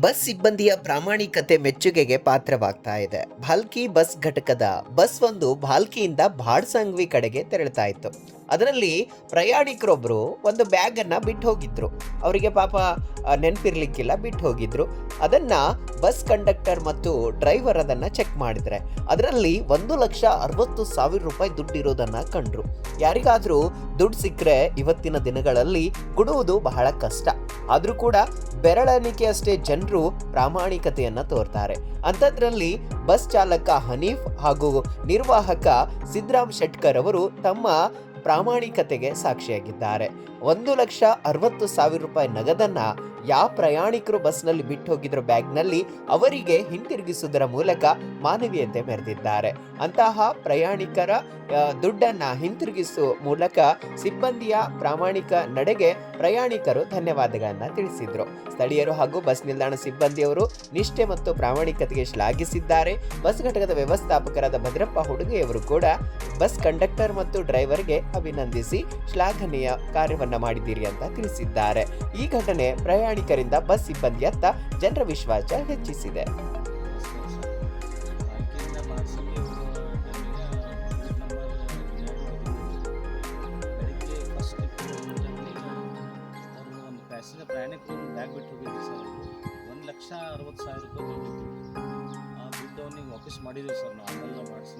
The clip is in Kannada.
ಬಸ್ ಸಿಬ್ಬಂದಿಯ ಪ್ರಾಮಾಣಿಕತೆ ಮೆಚ್ಚುಗೆಗೆ ಪಾತ್ರವಾಗ್ತಾ ಇದೆ. ಭಾಲ್ಕಿ ಬಸ್ ಘಟಕದ ಬಸ್ ಒಂದು ಭಾಲ್ಕಿಯಿಂದ ಭಾಡ್ಸಂಗ್ವಿ ಕಡೆಗೆ ತೆರಳ್ತಾ ಇತ್ತು. ಅದರಲ್ಲಿ ಪ್ರಯಾಣಿಕರೊಬ್ಬರು ಒಂದು ಬ್ಯಾಗನ್ನು ಬಿಟ್ಟು ಹೋಗಿದ್ರು ಅವರಿಗೆ ಪಾಪ ನೆನಪಿರ್ಲಿಕ್ಕಿಲ್ಲ ಬಿಟ್ಟು ಹೋಗಿದ್ರು ಅದನ್ನು ಬಸ್ ಕಂಡಕ್ಟರ್ ಮತ್ತು ಡ್ರೈವರ್ ಅದನ್ನು ಚೆಕ್ ಮಾಡಿದರೆ. ಅದರಲ್ಲಿ ಒಂದು ಲಕ್ಷ ಅರವತ್ತು ಸಾವಿರ ರೂಪಾಯಿ ದುಡ್ಡು ಇರೋದನ್ನ ಕಂಡ್ರು. ಯಾರಿಗಾದರೂ ದುಡ್ಡು ಸಿಕ್ಕರೆ ಇವತ್ತಿನ ದಿನಗಳಲ್ಲಿ ಕೊಡುವುದು ಬಹಳ ಕಷ್ಟ. ಆದರೂ ಕೂಡ ಬೆರಳೆಣಿಕೆಯಷ್ಟೇ ಜನರು ಪ್ರಾಮಾಣಿಕತೆಯನ್ನು ತೋರ್ತಾರೆ. ಅಂಥದ್ರಲ್ಲಿ ಬಸ್ ಚಾಲಕ ಹನೀಫ್ ಹಾಗೂ ನಿರ್ವಾಹಕ ಸಿದ್ದರಾಮ್ ಶೆಟ್ಕರ್ ಅವರು ತಮ್ಮ ಪ್ರಾಮಾಣಿಕತೆಗೆ ಸಾಕ್ಷಿಯಾಗಿದ್ದಾರೆ. ಒಂದು ಲಕ್ಷ ಅರವತ್ತು ಸಾವಿರ ರೂಪಾಯಿ ನಗದನ್ನ ಯಾವ ಪ್ರಯಾಣಿಕರು ಬಸ್ನಲ್ಲಿ ಬಿಟ್ಟು ಹೋಗಿದ್ರು ಬ್ಯಾಗ್ನಲ್ಲಿ ಅವರಿಗೆ ಹಿಂತಿರುಗಿಸುವುದರ ಮೂಲಕ ಮಾನವೀಯತೆ ಮೆರೆದಿದ್ದಾರೆ. ಅಂತಹ ಪ್ರಯಾಣಿಕರ ದುಡ್ಡನ್ನು ಹಿಂತಿರುಗಿಸುವ ಮೂಲಕ ಸಿಬ್ಬಂದಿಯ ಪ್ರಾಮಾಣಿಕ ನಡೆಗೆ ಪ್ರಯಾಣಿಕರು ಧನ್ಯವಾದಗಳನ್ನು ತಿಳಿಸಿದರು. ಸ್ಥಳೀಯರು ಹಾಗೂ ಬಸ್ ನಿಲ್ದಾಣ ಸಿಬ್ಬಂದಿಯವರು ನಿಷ್ಠೆ ಮತ್ತು ಪ್ರಾಮಾಣಿಕತೆಗೆ ಶ್ಲಾಘಿಸಿದ್ದಾರೆ. ಬಸ್ ಘಟಕದ ವ್ಯವಸ್ಥಾಪಕರಾದ ಭದ್ರಪ್ಪ ಹುಡುಗಿಯವರು ಕೂಡ ಬಸ್ ಕಂಡಕ್ಟರ್ ಮತ್ತು ಡ್ರೈವರ್ಗೆ ಅಭಿನಂದಿಸಿ ಶ್ಲಾಘನೀಯ ಕಾರ್ಯವನ್ನ ಮಾಡಿದ್ದೀರಿ ಅಂತ ತಿಳಿಸಿದ್ದಾರೆ. ಈ ಘಟನೆ ಪ್ರಯಾಣಿಕರಿಂದ ಬಸ್ ಸಿಬ್ಬಂದಿಯತ್ತ ಜನರ ವಿಶ್ವಾಸ ಹೆಚ್ಚಿಸಿದೆ. ಅರವತ್ತು ಸಾವಿರ ರೂಪಾಯಿ ದುಡ್ಡು ಆ ದುಡ್ಡು ಅವ್ನಿಗೆ ವಾಪಸ್ ಮಾಡಿದ್ವಿ ಸರ್ ನಾವು. ಆಮೇಲೆ ಮಾಡಿಸಿ